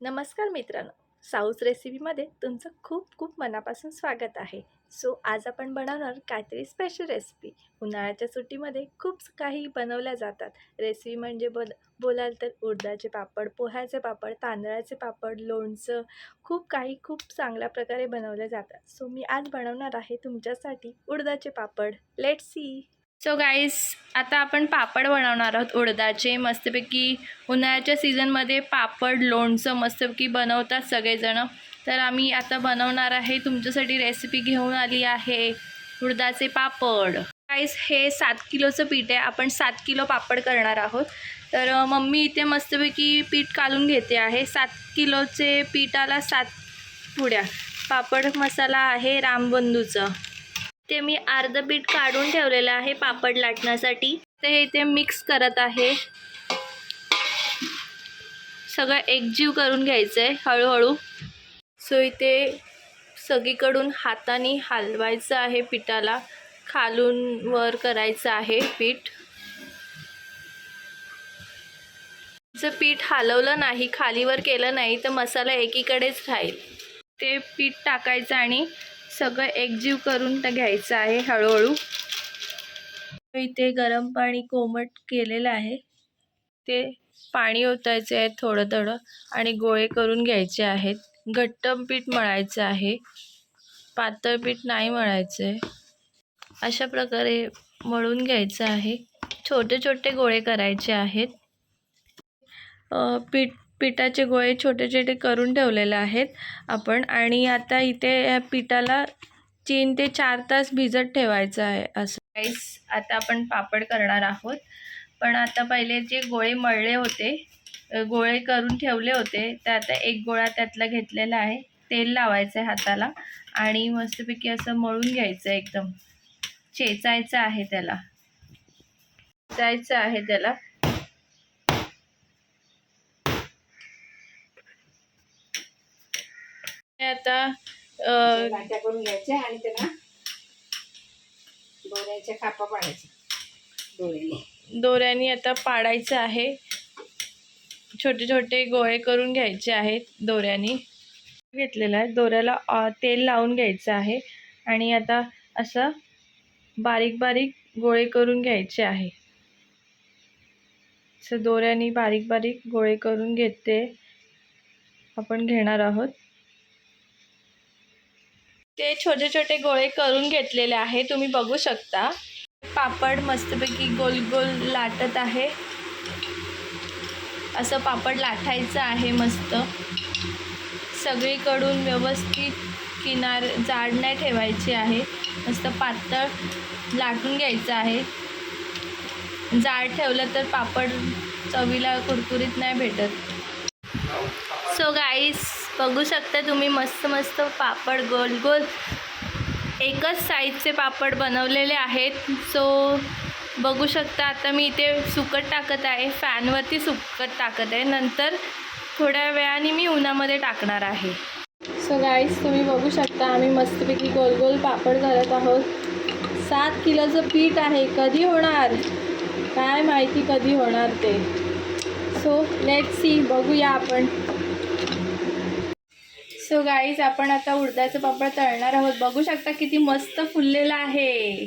नमस्कार मित्रांनो. साऊस रेसिपीमध्ये तुमचं खूप खूप मनापासून स्वागत आहे. सो आज आपण बनवणार काहीतरी स्पेशल रेसिपी उन्हाळ्याच्या सुट्टीमध्ये खूप काही बनवल्या जातात. रेसिपी म्हणजे बोल बोलाल तर उडदाचे पापड पोह्याचे पापड तांदळाचे पापड लोणचं खूप काही खूप चांगल्या प्रकारे बनवले जातात. सो मी आज बनवणार आहे तुमच्यासाठी उडदाचे पापड. लेट सी सो गाईस आता आपण पापड बनवणार आहोत उडदाचे. मस्तपैकी उन्हाळ्याच्या सीझनमध्ये पापड लोणचं मस्तपैकी बनवतात सगळेजणं. तर आम्ही आता बनवणार आहे तुमच्यासाठी रेसिपी घेऊन आली आहे उडदाचे पापड. गाईस हे सात किलोचं पीठ आहे. आपण सात किलो पापड करणार आहोत. तर मम्मी इथे मस्तपैकी पीठ काढून घेते आहे. सात किलोचे पीठाला सात पुड्या. पापड मसाला आहे रामबंधूचं. ते मी अर्धं पीठ काढून ठेवलेलं आहे पापड लाटण्यासाठी. ते हे ते मिक्स करत आहे. सगळं एकजीव करून घ्यायचं आहे हळूहळू. सो इथे सगळीकडून हाताने हलवायचं आहे पिठाला. खालून वर करायचं आहे पीठ. जर पीठ हलवलं नाही खालीवर केलं नाही तर मसाला एकीकडेच राहील. ते पीठ टाकायचं आणि सगळं एकजीव करून घ्यायचं आहे हळूहळू. इथे गरम पाणी कोमट केलेलं आहे. ते पाणी ओतायचे आहे थोडं थोडं आणि गोळे करून घ्यायचे आहेत. घट्ट पीठ मळायचं आहे. पातळ पीठ नाही मळायचं आहे. अशा प्रकारे मळून घ्यायचं आहे. छोटे छोटे गोळे करायचे आहेत. पीठ पिठाचे गोळे छोटे छोटे करून ठेवलेले आहेत आपण. आणि आता इथे या पिठाला तीन ते चार तास भिजत ठेवायचं आहे असं. काहीच आता आपण पापड करणार आहोत. पण आता पहिले जे गोळे मळले होते गोळे करून ठेवले होते ते आता एक गोळा त्यातला घेतलेला आहे. तेल लावायचं आहे हाताला आणि मस्तपैकी असं मळून घ्यायचं एकदम. चेचायचं आहे त्याला. चेचायचं आहे त्याला. आता अ, लाट्या करून घ्यायच्या आणि त्याला दोऱ्याच्या खापा पाडायच्या. दोऱ्याने. दोऱ्याने आता पाडायचं आहे. छोटे छोटे गोळे करून घ्यायचे आहेत दोऱ्याने. घेतलेलं आहे. दोऱ्याला तेल लावून घ्यायचं आहे. आणि आता असं बारीक बारीक गोळे करून घ्यायचे आहे. असं दोऱ्याने बारीक बारीक गोळे करून घेते. आपण घेणार आहोत. ते छोटे छोटे गोळे करून घेतलेले आहे तुम्ही बघू शकता. पापड मस्तपैकी गोल गोल लाटत आहे. असं पापड लाटायचं आहे मस्त. सगळीकडून व्यवस्थित किनार जाड नाही ठेवायची आहे. मस्त पातळ लाटून घ्यायचं आहे. जाड ठेवलं तर पापड चवीला कुरकुरीत नाही भेटत. सो गाईस बघू शकता तुम्ही मस्त मस्त पापड गोल गोल. एकच साईजचे पापड बनवलेले आहेत. सो बघू शकता आता मी इथे सुकट टाकत आहे. फॅनवरती सुकट टाकत आहे. नंतर थोड्या वेळाने मी उन्हामध्ये टाकणार आहे. सो गाईस तुम्ही बघू शकता आम्ही मस्तपैकी गोल गोल पापड करत आहोत. सात किलोचं पीठ आहे. कधी होणार? काय माहिती कधी होणार ते? सो लेट सी बघूया आपण. सो गाईज आपण आता उडदाचं पापड तळणार आहोत. बघू शकता किती मस्त फुललेलं आहे.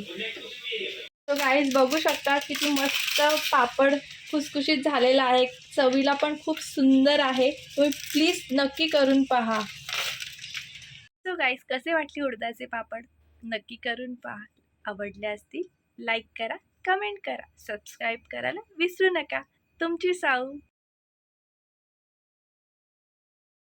सो गाईज बघू शकता किती मस्त पापड खुसखुशीत झालेला आहे. चवीला पण खूप सुंदर आहे. तुम्ही प्लीज नक्की करून पहा. सो गाईज कसे वाटले उडदाचे पापड? नक्की करून पहा. आवडले असतील लाईक करा कमेंट करा. सबस्क्राईब करायला विसरू नका. तुमची साऊ.